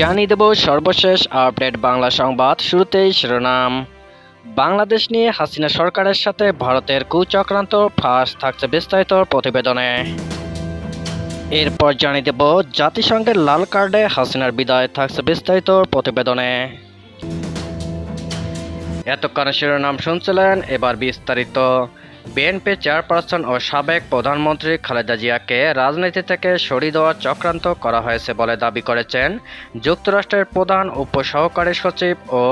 জানিয়ে দেব সর্বশেষ আপডেট বাংলা সংবাদ শুরুতেই শিরোনাম। বাংলাদেশ নিয়ে হাসিনা সরকারের সাথে ভারতের কুচক্রান্ত ফাঁস থাকছে বিস্তারিত প্রতিবেদনে। এরপর জানিয়ে দেব, জাতিসংঘের লাল কার্ডে হাসিনার বিদায় থাকছে বিস্তারিত প্রতিবেদনে। এতক্ষণ শিরোনাম শুনছিলেন, এবার বিস্তারিত। বিএনপি চেয়ারপারসন ও সাবেক প্রধানমন্ত্রী খালেদা জিয়াকে রাজনীতি থেকে সরিয়ে দেওয়ার চক্রান্ত করা হয়েছে বলে দাবি করেছেন যুক্তরাষ্ট্রের প্রধান উপসহকারী সচিব ও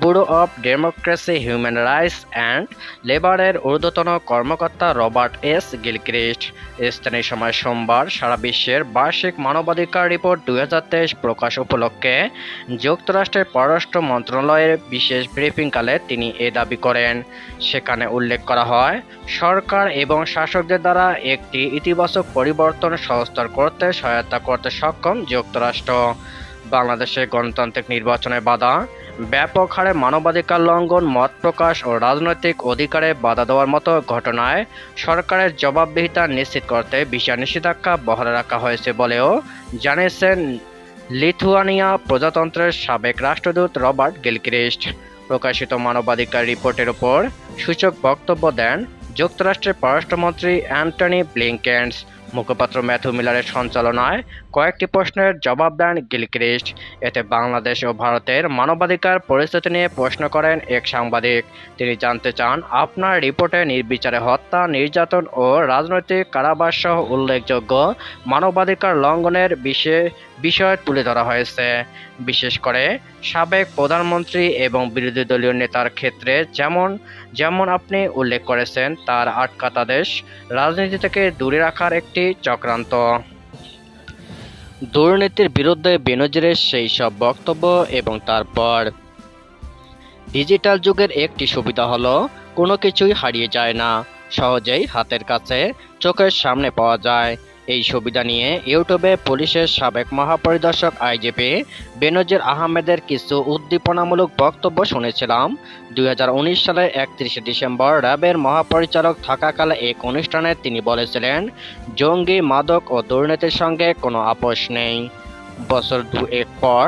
bureau of democracy, human rights and লেবারের ঊর্ধ্বতন কর্মকর্তা রবার্ট এস. গিলক্রিস্ট। স্থানীয় সময় সোমবার সারা বিশ্বের বার্ষিক মানবাধিকার রিপোর্ট দু হাজার তেইশ প্রকাশ উপলক্ষে যুক্তরাষ্ট্রের পররাষ্ট্র মন্ত্রণালয়ের বিশেষ ব্রিফিংকালে তিনি এ দাবি করেন। সেখানে উল্লেখ করা হয় সরকার এবং শাসকদের দ্বারা একটি ইতিবাচক পরিবর্তন সহস্তর করতে সহায়তা করতে সক্ষম যুক্তরাষ্ট্র। বাংলাদেশে গণতান্ত্রিক নির্বাচনে বাধা, ব্যাপক হারে মানবাধিকার লঙ্ঘন, মত প্রকাশ ও রাজনৈতিক অধিকারে বাধা দেওয়ার মতো ঘটনায় সরকারের জবাবদিহিতা নিশ্চিত করতে বিশাল নিষেধাজ্ঞা বহাল রাখা হয়েছে বলেও জানিয়েছেন লিথুয়ানিয়া প্রজাতন্ত্রের সাবেক রাষ্ট্রদূত রবার্ট গিলক্রিস্ট। প্রকাশিত মানবাধিকার রিপোর্টের ওপর সূচক বক্তব্য দেন যুক্তরাষ্ট্রের পররাষ্ট্রমন্ত্রী অ্যান্টনি ব্লিংকেন্স, মুখপাত্র ম্যাথু মিলারের সঞ্চালনায় কয়েকটি প্রশ্নের জবাব দেন গিলক্রিস্ট। এতে বাংলাদেশ ও ভারতের মানবাধিকার পরিস্থিতি নিয়ে প্রশ্ন করেন এক সাংবাদিক। তিনি জানতে চান, আপনার রিপোর্টে নির্বিচারে হত্যা, নির্যাতন ও রাজনৈতিক কারাবাস সহ উল্লেখযোগ্য মানবাধিকার লঙ্ঘনের বিষয়ে বিষয় তুলে ধরা হয়েছে। বিশেষ করে সাবেক প্রধানমন্ত্রী এবং বিরোধী দলীয় নেতার ক্ষেত্রে যেমন যেমন আপনি উল্লেখ করেছেন, তার আটকাতাদেশ রাজনীতি থেকে দূরে রাখার একটি চক্রান্ত। দুর্নীতির বিরুদ্ধে বেনজিরের সেই সব বক্তব্য এবং তারপর ডিজিটাল যুগের একটি সুবিধা হলো, কোনো কিছুই হারিয়ে যায় না। সহজেই হাতের কাছে চোখের সামনে পাওয়া যায়। এই সুবিধা নিয়ে ইউটিউবে পুলিশের সাবেক মহাপরিদর্শক আইজিপি বেনজির আহমেদের কিছু উদ্দীপনামূলক বক্তব্য শুনেছিলাম। দুই সালের একত্রিশে ডিসেম্বর র্যাবের মহাপরিচালক থাকাকালে এক অনুষ্ঠানে তিনি বলেছিলেন, জঙ্গি, মাদক ও দুর্নীতির সঙ্গে কোনো আপোষ নেই। বছর দু এক পর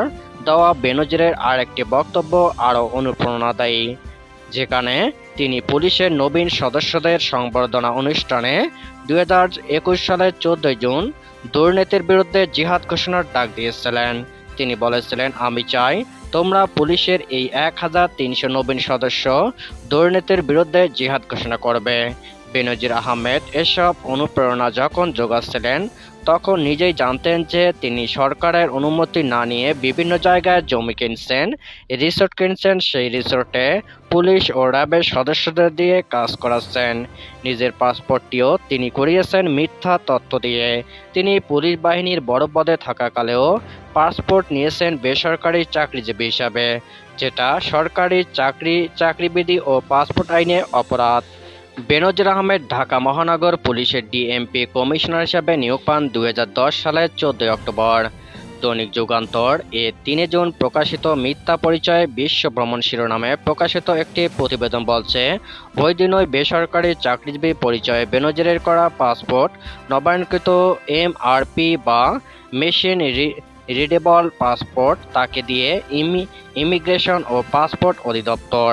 দেওয়া বেনজিরের আরেকটি বক্তব্য আরও অনুপ্রেরণাদায়ী, যেখানে তিনি পুলিশের নবীন সদস্যদের সংবর্ধনা অনুষ্ঠানে দুই হাজার একুশ সালের চোদ্দই জুন দুর্নীতির বিরুদ্ধে জিহাদ ঘোষণার ডাক দিয়েছিলেন। তিনি বলেছিলেন, আমি চাই তোমরা পুলিশের এই এক হাজার তিনশো নবীন সদস্য দুর্নীতির বিরুদ্ধে জিহাদ ঘোষণা করবে। বেনজির আহমেদ এসব অনুপ্রেরণা যখন যোগাচ্ছিলেন তখন নিজেই জানতেন যে তিনি সরকারের অনুমতি না নিয়ে বিভিন্ন জায়গায় জমি কিনছেন, রিসোর্ট কিনছেন, সেই রিসোর্টে পুলিশ ও র্যাবের সদস্যদের দিয়ে কাজ করাচ্ছেন। নিজের পাসপোর্টটিও তিনি করিয়েছেন মিথ্যা তথ্য দিয়ে। তিনি পুলিশ বাহিনীর বড় পদে থাকাকালেও পাসপোর্ট নিয়েছেন বেসরকারি চাকরিজীবী হিসাবে, যেটা সরকারি চাকরি, চাকরিবিধি ও পাসপোর্ট আইনে অপরাধ। বেনজির আহমেদ ঢাকা মহানগর পুলিশের ডিএমপি কমিশনার হিসাবে নিয়োগ পান দু হাজার দশ সালের চোদ্দই অক্টোবর। দৈনিক যুগান্তর এ তিনে জুন প্রকাশিত মিথ্যা পরিচয় বিশ্ব ভ্রমণ শিরোনামে প্রকাশিত একটি প্রতিবেদন বলছে ওই দিনই বেসরকারি চাকরিজীবী পরিচয়ে বেনজিরের করা পাসপোর্ট, নবায়নকৃত এমআরপি বা মেশিন রিডেবল পাসপোর্ট তাকে দিয়ে ইমি, ইমিগ্রেশন ও পাসপোর্ট অধিদপ্তর।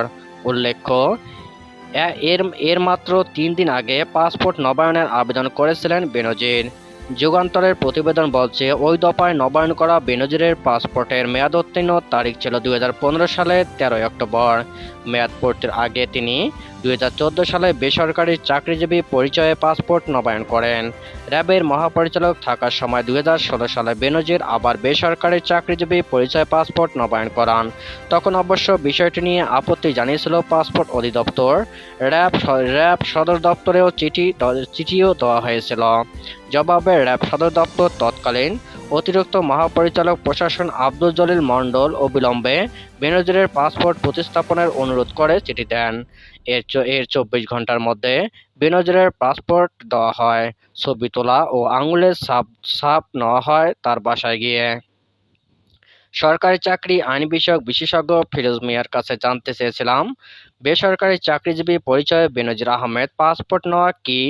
উল্লেখ্য এর এর মাত্র তিন দিন আগে পাসপোর্ট নবায়নের আবেদন করেছিলেন বেনজির। যুগান্তরের প্রতিবেদন বলছে, ওই দফায় নবায়ন করা বেনজিরের পাসপোর্টের মেয়াদ উত্তীর্ণ তারিখ ছিল দু হাজার পনেরো সালের তেরোই অক্টোবর। মেয়াদ পূর্তির আগে তিনি দুই হাজার চোদ্দ সালে বেসরকারি চাকরিজীবী পরিচয়ে পাসপোর্ট নবায়ন করেন। র্যাবের মহাপরিচালক থাকার সময় দু হাজার ষোলো সালে বেনজির আবার বেসরকারি চাকরিজীবী পরিচয় পাসপোর্ট নবায়ন করান। তখন অবশ্য বিষয়টি নিয়ে আপত্তি জানিয়েছিল পাসপোর্ট অধিদপ্তর। র্যাব র্যাব সদর দপ্তরেও চিঠি চিঠিও দেওয়া হয়েছিল। জবাবে র্যাব সদর দপ্তর তৎকালীন অতিরিক্ত মহাপরিচালক প্রশাসন আব্দুল জলিল মণ্ডল অবিলম্বে বেনজিরের পাসপোর্ট প্রতিস্থাপনের অনুরোধ করে চিঠি দেন। এর এর চব্বিশ ঘণ্টার মধ্যে বেনজিরের পাসপোর্ট দেওয়া হয়, ছবি তোলা ও আঙুলের ছাপ ছাপ নেওয়া হয় তার বাসায় গিয়ে। সরকারি চাকরি আইন বিষয়ক বিশেষজ্ঞ ফিরোজ মিয়ার কাছে জানতে চেয়েছিলাম, বেসরকারি চাকরিজীবী পরিচয়ে বেনজির আহমেদ পাসপোর্ট নেওয়া কি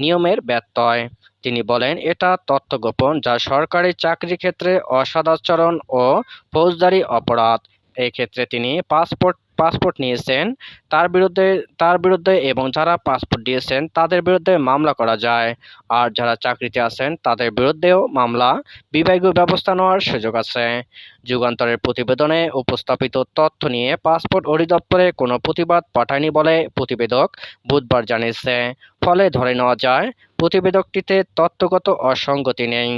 নিয়মের ব্যত্যয়? তিনি বলেন এটা তথ্য গোপন যা সরকারি চাকরি ক্ষেত্রে অসদাচরণ ও ফৌজদারি অপরাধ। এই ক্ষেত্রে তিনি পাসপোর্ট পাসপোর্ট নিয়েছেন। তার বিরুদ্ধে তার বিরুদ্ধে এবং যারা পাসপোর্ট দিয়েছেন, তাদের বিরুদ্ধে মামলা করা যায়। আর যারা চাকরিতে আছেন, তাদের বিরুদ্ধেও মামলা। বিভাগীয় ব্যবস্থা নেওয়ার সুযোগ আছে। যুগান্তরের প্রতিবেদনে উপস্থাপিত তথ্য নিয়ে পাসপোর্ট অধিদপ্তরে কোনো প্রতিবাদ পাঠায়নি বলে প্রতিবেদক বুধবার জানিয়েছে। ফলে ধরে নেওয়া যায়, প্রতিবেদকটিতে তথ্যগত অসঙ্গতি নেই।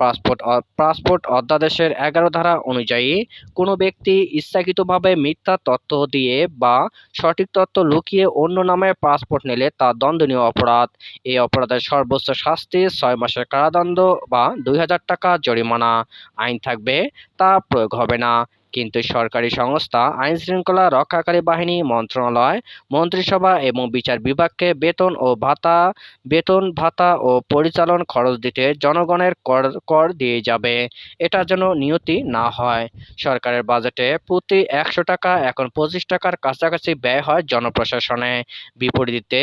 পাসপোর্ট পাসপোর্ট অধ্যাদেশের এগারো ধারা অনুযায়ী কোনো ব্যক্তি ইচ্ছাকৃতভাবে মিথ্যা তথ্য দিয়ে বা সঠিক তথ্য লুকিয়ে অন্য নামে পাসপোর্ট নিলে তা দণ্ডনীয় অপরাধ। এই অপরাধের সর্বোচ্চ শাস্তি ছয় মাসের কারাদণ্ড বা দুই হাজার টাকা জরিমানা। আইন থাকবে, তা প্রয়োগ হবে না। কিন্তু সরকারি সংস্থা আইন শৃঙ্খলা রক্ষাকারী বাহিনী, মন্ত্রণালয়, মন্ত্রিসভা এবং বিচার বিভাগকে বেতন ও ভাতা, বেতন, ভাতা ও পরিচালন খরচ দিতে জনগণের কর কর দিয়ে যাবে। এটা যেন নিয়তি না হয়। সরকারের বাজেটে প্রতি একশো টাকা এখন পঁচিশ টাকার কাছাকাছি ব্যয় হয় জনপ্রশাসনে। বিপরীতে,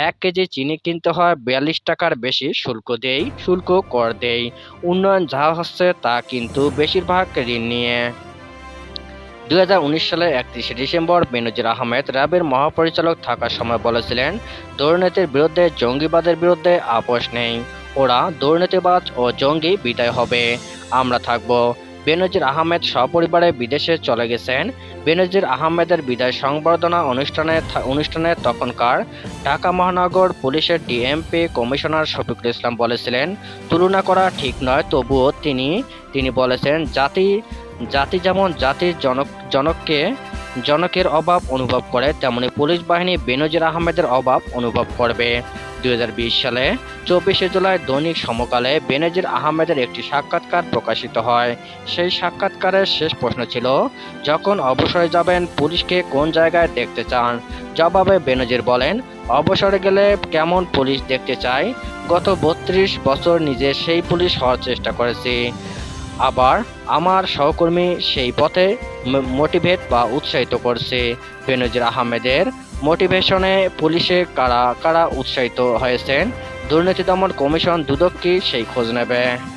এক কেজি চিনি কিনতে হয় বিয়াল্লিশ টাকার বেশি শুল্ক দেই, শুল্ক কর দেই। উন্নয়ন যা হচ্ছে তা কিন্তু বেশিরভাগ ঋণ নিয়ে। উনিশ সালের একত্রিশে ডিসেম্বর বেনজির আহমেদ র্যাবের মহাপরিচালক থাকার সময় বলেছিলেন, দুর্নীতির বিরুদ্ধে, জঙ্গিবাদের বিরুদ্ধে আপোষ নেই। ওরা দুর্নীতিবাজ ও জঙ্গি বিদায় হবে। আমরা থাকব। বেনজির আহমেদ সপরিবারে বিদেশে চলে গেছেন। বেনজির আহমেদের বিদায় সংবর্ধনা অনুষ্ঠানে অনুষ্ঠানে তখনকার ঢাকা মহানগর পুলিশের ডিএমপি কমিশনার শফিকুল ইসলাম বলেছিলেন, তুলনা করা ঠিক নয়, তবুও তিনি তিনি বলেছেন, জাতি জাতি যেমন জাতির জনক, জনককে, জনকের অভাব অনুভব করে, তেমনি পুলিশ বাহিনী বেনজির আহমেদের অভাব অনুভব করবে। দুই হাজার বিশ সালে চব্বিশে জুলাই দৈনিক সমকালে বেনজির আহমেদের একটি সাক্ষাৎকার প্রকাশিত হয়। সেই সাক্ষাৎকারের শেষ প্রশ্ন ছিল, যখন অবসরে যাবেন, পুলিশকে কোন জায়গায় দেখতে চান? জবাবে বেনজির বলেন, অবসরে গেলে কেমন পুলিশ দেখতে চাই? গত বত্রিশ বছর নিজে সেই পুলিশ হওয়ার চেষ্টা করেছি। আবার আমার সহকর্মী সেই পথে মোটিভেট বা উৎসাহিত করছে বেনজির আহমেদের মোটিভেশনে পুলিশে কারা কারা উৎসাহিত হয়েছেন? দুর্নীতি দমন কমিশন দুদক কি সেই খোঁজ নেবে?